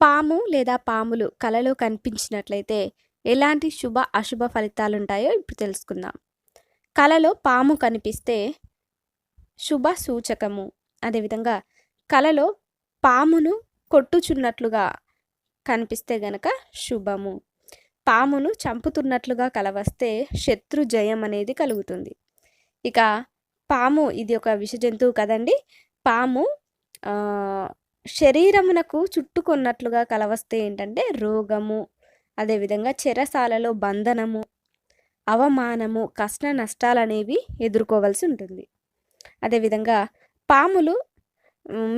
పాము లేదా పాములు కలలో కనిపించినట్లయితే ఎలాంటి శుభ అశుభ ఫలితాలుంటాయో ఇప్పుడు తెలుసుకుందాం. కలలో పాము కనిపిస్తే శుభ సూచకము. అదేవిధంగా కలలో పామును కొట్టుచున్నట్లుగా కనిపిస్తే గనక శుభము. పామును చంపుతున్నట్లుగా కలవస్తే శత్రు జయం అనేది కలుగుతుంది. ఇక పాము ఇది ఒక విష జంతువు కదండి. పాము శరీరమునకు చుట్టుకున్నట్లుగా కలవస్తే ఏంటంటే రోగము అదేవిధంగా చెరసాలలో బంధనము అవమానము కష్ట నష్టాలు అనేవి ఎదుర్కోవాల్సి ఉంటుంది. అదేవిధంగా పాములు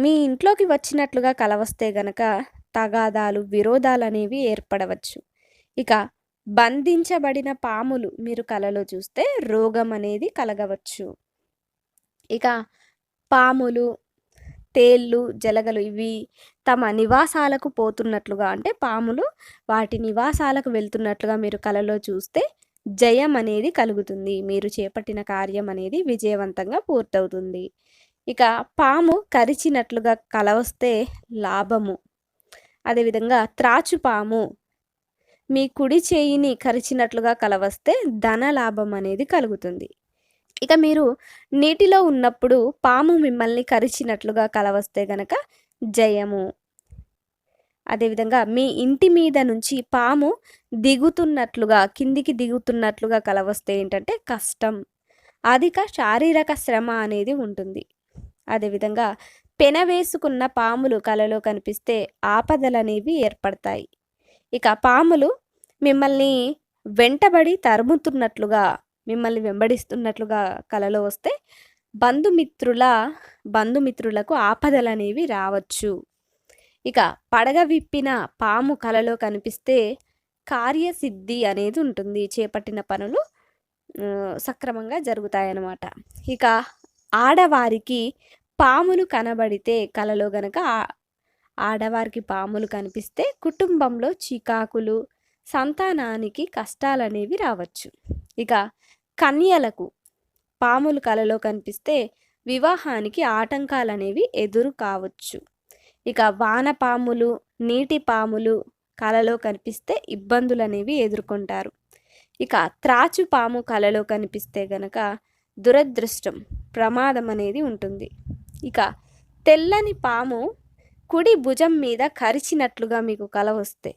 మీ ఇంట్లోకి వచ్చినట్లుగా కలవస్తే గనక తగాదాలు విరోధాలు అనేవి ఏర్పడవచ్చు. ఇక బంధించబడిన పాములు మీరు కలలో చూస్తే రోగం అనేది కలగవచ్చు. ఇక పాములు తేళ్ళు జలగలు ఇవి తమ నివాసాలకు పోతున్నట్లుగా అంటే పాములు వాటి నివాసాలకు వెళ్తున్నట్లుగా మీరు కలలో చూస్తే జయం అనేది కలుగుతుంది. మీరు చేపట్టిన కార్యం అనేది విజయవంతంగా పూర్తవుతుంది. ఇక పాము కరిచినట్లుగా కల వస్తే లాభము. అదేవిధంగా త్రాచు పాము మీ కుడి చేయిని కరిచినట్లుగా కలవస్తే ధన లాభం అనేది కలుగుతుంది. ఇక మీరు నీటిలో ఉన్నప్పుడు పాము మిమ్మల్ని కరిచినట్లుగా కలవస్తే గనక జయము. అదేవిధంగా మీ ఇంటి మీద నుంచి పాము దిగుతున్నట్లుగా కిందికి దిగుతున్నట్లుగా కలవస్తే ఏంటంటే కష్టం. అధిక శారీరక శ్రమ అనేది ఉంటుంది. అదేవిధంగా పెన వేసుకున్న పాములు కలలో కనిపిస్తే ఆపదలనేవి ఏర్పడతాయి. ఇక పాములు మిమ్మల్ని వెంటబడి తరుముతున్నట్లుగా మిమ్మల్ని వెంబడిస్తున్నట్లుగా కలలో వస్తే బంధుమిత్రుల బంధుమిత్రులకు ఆపదలు అనేవి రావచ్చు. ఇక పడగ విప్పిన పాము కలలో కనిపిస్తే కార్యసిద్ధి అనేది ఉంటుంది. చేపట్టిన పనులు సక్రమంగా జరుగుతాయన్నమాట. ఇక ఆడవారికి పాములు కనబడితే కలలో గనక ఆడవారికి పాములు కనిపిస్తే కుటుంబంలో చికాకులు సంతానానికి కష్టాలనేవి రావచ్చు. ఇక కన్యలకు పాములు కలలో కనిపిస్తే వివాహానికి ఆటంకాలు అనేవి ఎదురు కావచ్చు. ఇక వానపాములు నీటి పాములు కలలో కనిపిస్తే ఇబ్బందులు అనేవి ఎదుర్కొంటారు. ఇక త్రాచు పాము కలలో కనిపిస్తే గనక దురదృష్టం ప్రమాదం అనేది ఉంటుంది. ఇక తెల్లని పాము కుడి భుజం మీద కరిచినట్లుగా మీకు కల వస్తే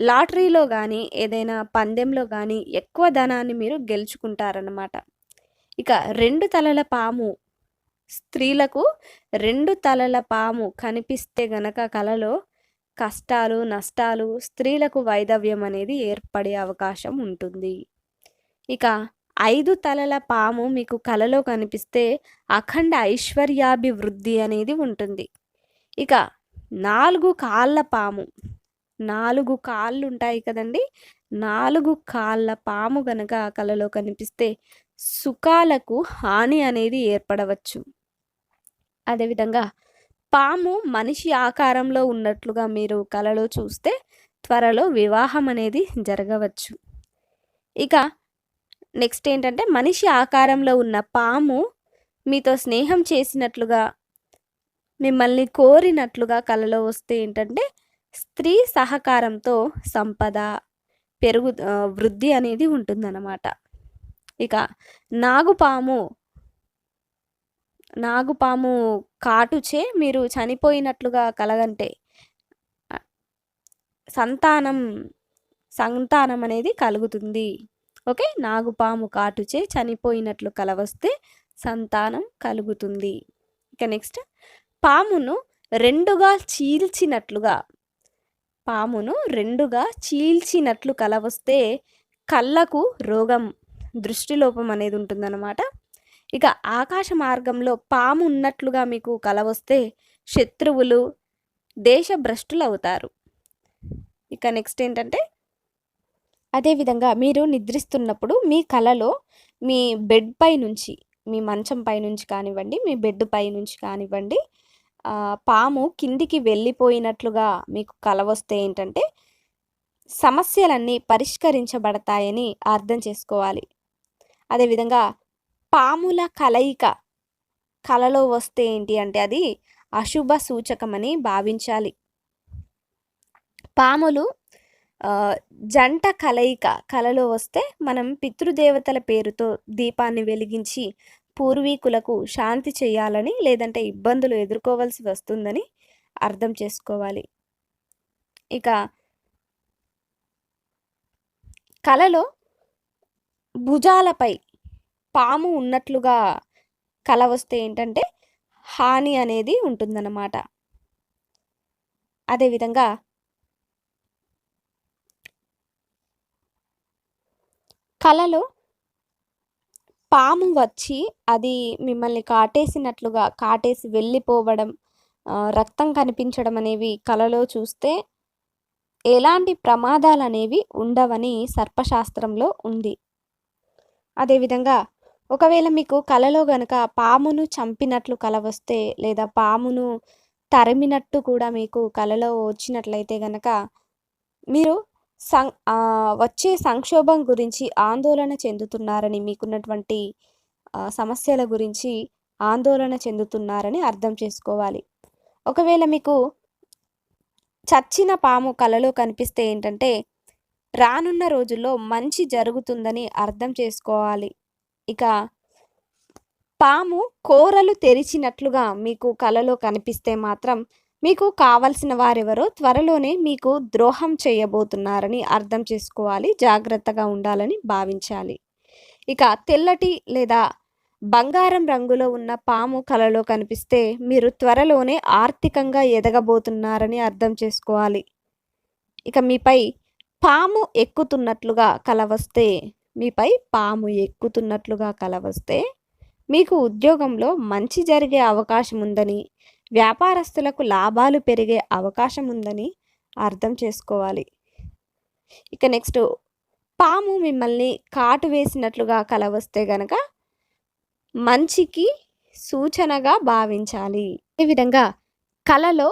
లాటరీలో కానీ ఏదైనా పందెంలో కానీ ఎక్కువ ధనాన్ని మీరు గెలుచుకుంటారన్నమాట. ఇక రెండు తలల పాము స్త్రీలకు రెండు తలల పాము కనిపిస్తే గనక కలలో కష్టాలు నష్టాలు స్త్రీలకు వైదవ్యం అనేది ఏర్పడే అవకాశం ఉంటుంది. ఇక ఐదు తలల పాము మీకు కలలో కనిపిస్తే అఖండ ఐశ్వర్యాభివృద్ధి అనేది ఉంటుంది. ఇక నాలుగు కాళ్ళ పాము నాలుగు కాళ్ళు ఉంటాయి కదండి. నాలుగు కాళ్ళ పాము గనక కలలో కనిపిస్తే సుఖాలకు హాని అనేది ఏర్పడవచ్చు. అదేవిధంగా పాము మనిషి ఆకారంలో ఉన్నట్లుగా మీరు కలలో చూస్తే త్వరలో వివాహం అనేది జరగవచ్చు. ఇక నెక్స్ట్ ఏంటంటే మనిషి ఆకారంలో ఉన్న పాము మీతో స్నేహం చేసినట్లుగా మిమ్మల్ని కోరినట్లుగా కలలో వస్తే ఏంటంటే స్త్రీ సహకారంతో సంపద పెరుగు వృద్ధి అనేది ఉంటుందన్నమాట. ఇక నాగుపాము నాగుపాము కాటుచే మీరు చనిపోయినట్లుగా కలగంటే సంతానం సంతానం అనేది కలుగుతుంది. ఓకే? నాగుపాము కాటుచే చనిపోయినట్లు కలవస్తే సంతానం కలుగుతుంది. ఇక నెక్స్ట్ పామును రెండుగా చీల్చినట్లుగా పామును రెండుగా చీల్చినట్లు కల వస్తే కళ్ళకు రోగం దృష్టిలోపం అనేది ఉంటుందన్నమాట. ఇక ఆకాశ మార్గంలో పాము ఉన్నట్లుగా మీకు కల వస్తే శత్రువులు దేశభ్రష్టులు అవుతారు ఇక నెక్స్ట్ ఏంటంటే అదేవిధంగా మీరు నిద్రిస్తున్నప్పుడు మీ కలలో మీ బెడ్ పై నుంచి మీ మంచం పై నుంచి కానివ్వండి మీ బెడ్ పై నుంచి కానివ్వండి పాము కిందికి వెళ్ళిపోయినట్లుగా మీకు కల వస్తే ఏంటంటే సమస్యలన్నీ పరిష్కరించబడతాయని అర్థం చేసుకోవాలి. అదేవిధంగా పాముల కలయిక కలలో వస్తే ఏంటి అంటే అది అశుభ సూచకమని భావించాలి. పాములు జంట కలయిక కలలో వస్తే మనం పితృదేవతల పేరుతో దీపాన్ని వెలిగించి పూర్వీకులకు శాంతి చేయాలని లేదంటే ఇబ్బందులు ఎదుర్కోవాల్సి వస్తుందని అర్థం చేసుకోవాలి. ఇక కలలో భుజాలపై పాము ఉన్నట్లుగా కల వస్తే ఏంటంటే హాని అనేది ఉంటుందన్నమాట. అదేవిధంగా కళలో పాము వచ్చి అది మిమ్మల్ని కాటేసినట్లుగా కాటేసి వెళ్ళిపోవడం రక్తం కనిపించడం అనేవి కలలో చూస్తే ఎలాంటి ప్రమాదాలు అనేవి ఉండవని సర్పశాస్త్రంలో ఉంది. అదేవిధంగా ఒకవేళ మీకు కలలో గనక పామును చంపినట్లు కల వస్తే లేదా పామును తరిమినట్టు కూడా మీకు కలలో వచ్చినట్లయితే గనక మీరు సం వచ్చే సంక్షోభం గురించి ఆందోళన చెందుతున్నారని మీకున్నటువంటి సమస్యల గురించి ఆందోళన చెందుతున్నారని అర్థం చేసుకోవాలి. ఒకవేళ మీకు చచ్చిన పాము కలలో కనిపిస్తే ఏంటంటే రానున్న రోజుల్లో మంచి జరుగుతుందని అర్థం చేసుకోవాలి. ఇక పాము కోరలు తెరిచినట్లుగా మీకు కలలో కనిపిస్తే మాత్రం మీకు కావలసిన వారెవరో త్వరలోనే మీకు ద్రోహం చేయబోతున్నారని అర్థం చేసుకోవాలి జాగ్రత్తగా ఉండాలని భావించాలి. ఇక తెల్లటి లేదా బంగారం రంగులో ఉన్న పాము కలలో కనిపిస్తే మీరు త్వరలోనే ఆర్థికంగా ఎదగబోతున్నారని అర్థం చేసుకోవాలి. ఇక మీపై పాము ఎక్కుతున్నట్లుగా కల వస్తే మీపై పాము ఎక్కుతున్నట్లుగా కల వస్తే మీకు ఉద్యోగంలో మంచి జరిగే అవకాశం ఉందని వ్యాపారస్తులకు లాభాలు పెరిగే అవకాశం ఉందని అర్థం చేసుకోవాలి. ఇక నెక్స్ట్ పాము మిమ్మల్ని కాటు వేసినట్లుగా కల వస్తే గనక మంచికి సూచనగా భావించాలి. ఈ విధంగా కలలో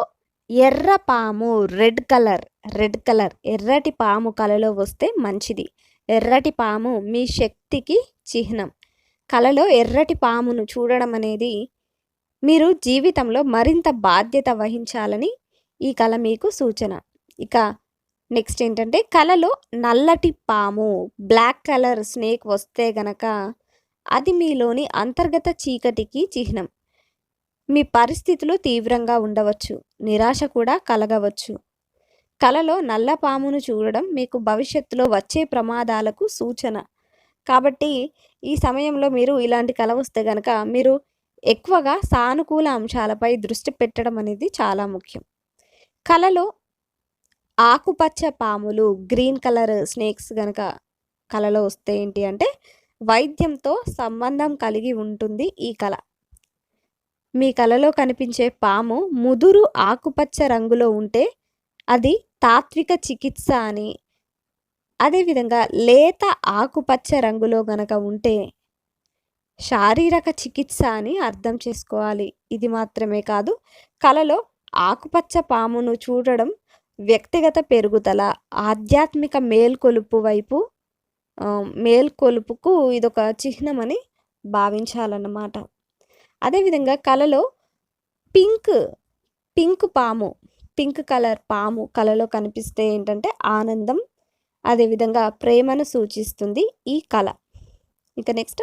ఎర్ర పాము రెడ్ కలర్ రెడ్ కలర్ ఎర్రటి పాము కలలో వస్తే మంచిది. ఎర్రటి పాము మీ శక్తికి చిహ్నం. కలలో ఎర్రటి పామును చూడడం అనేది మీరు జీవితంలో మరింత బాధ్యత వహించాలని ఈ కళ మీకు సూచన. ఇక నెక్స్ట్ ఏంటంటే కలలో నల్లటి పాము బ్లాక్ కలర్ స్నేక్ వస్తే గనక అది మీలోని అంతర్గత చీకటికి చిహ్నం. మీ పరిస్థితులు తీవ్రంగా ఉండవచ్చు నిరాశ కూడా కలగవచ్చు. కలలో నల్ల పామును చూడడం మీకు భవిష్యత్తులో వచ్చే ప్రమాదాలకు సూచన. కాబట్టి ఈ సమయంలో మీరు ఇలాంటి కళ వస్తే కనుక మీరు ఎక్కువగా సానుకూల అంశాలపై దృష్టి పెట్టడం అనేది చాలా ముఖ్యం. కలలో ఆకుపచ్చ పాములు గ్రీన్ కలర్ స్నేక్స్ కనుక కలలో వస్తే ఏంటి అంటే వైద్యంతో సంబంధం కలిగి ఉంటుంది ఈ కళ. మీ కలలో కనిపించే పాము ముదురు ఆకుపచ్చ రంగులో ఉంటే అది తాత్విక చికిత్స అని అదేవిధంగా లేత ఆకుపచ్చ రంగులో గనక ఉంటే శారీరక చికిత్స అని అర్థం చేసుకోవాలి. ఇది మాత్రమే కాదు కలలో ఆకుపచ్చ పామును చూడడం వ్యక్తిగత పెరుగుదల ఆధ్యాత్మిక మేల్కొలుపు వైపు మేల్కొలుపుకు ఇదొక చిహ్నమని భావించాలన్నమాట. అదేవిధంగా కలలో పింక్ పింక్ పాము పింక్ కలర్ పాము కలలో కనిపిస్తే ఏంటంటే ఆనందం అదేవిధంగా ప్రేమను సూచిస్తుంది ఈ కళ. ఇక నెక్స్ట్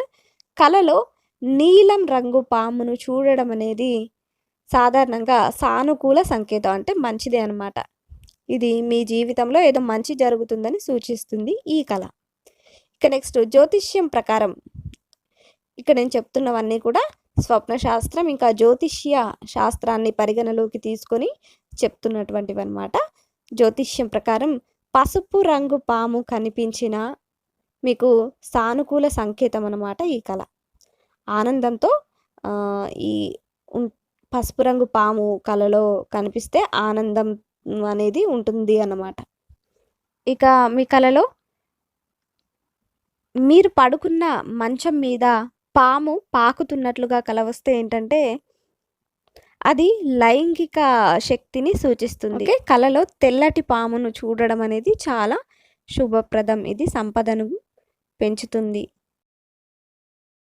కళలో నీలం రంగు పామును చూడడం అనేది సాధారణంగా సానుకూల సంకేతం అంటే మంచిదే అన్నమాట. ఇది మీ జీవితంలో ఏదో మంచి జరుగుతుందని సూచిస్తుంది ఈ కళ. ఇక నెక్స్ట్ జ్యోతిష్యం ప్రకారం. ఇక్కడ నేను చెప్తున్నవన్నీ కూడా స్వప్న శాస్త్రం ఇంకా జ్యోతిష్య శాస్త్రాన్ని పరిగణలోకి తీసుకొని చెప్తున్నటువంటివి అనమాట జ్యోతిష్యం ప్రకారం పసుపు రంగు పాము కనిపించిన మీకు సానుకూల సంకేతం అన్నమాట ఈ కళ. ఆనందంతో ఈ పసుపు రంగు పాము కళలో కనిపిస్తే ఆనందం అనేది ఉంటుంది అన్నమాట. ఇక మీ కళలో మీరు పడుకున్న మంచం మీద పాము పాకుతున్నట్లుగా కల వస్తే ఏంటంటే అది లైంగిక శక్తిని సూచిస్తుంది. ఓకే. కలలో తెల్లటి పామును చూడడం అనేది చాలా శుభప్రదం. ఇది సంపదను పెంచుతుంది.